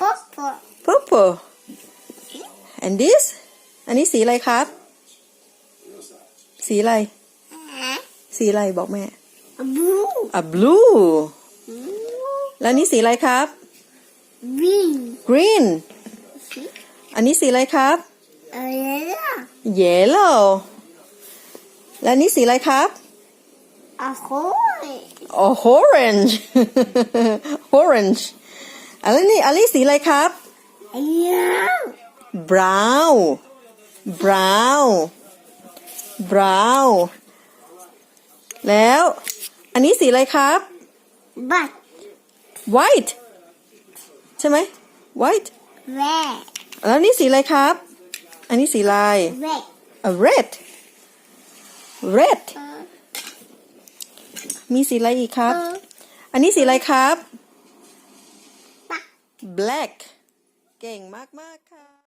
purple purple and this อันนี้สีอะไรครับ สีอะไร สีอะไรบอกแม่ blue อะ blue แล้วนี่สีอะไรครับ green green อันนี้สีอะไรครับ yellow yellow และนี่สีอะไรครับ a whole oh orange orange อันนี้อันนี้สีอะไรครับ yellow brown brown brown แล้ว อันนี้สีอะไรครับ but white ใช่ไหม white red แล้วนี่สีอะไรครับ อันนี้สีอะไร red a red red มีสีอะไรอีกครับ อันนี้สีอะไรครับปัก black เก่งมาก ๆ ค่ะ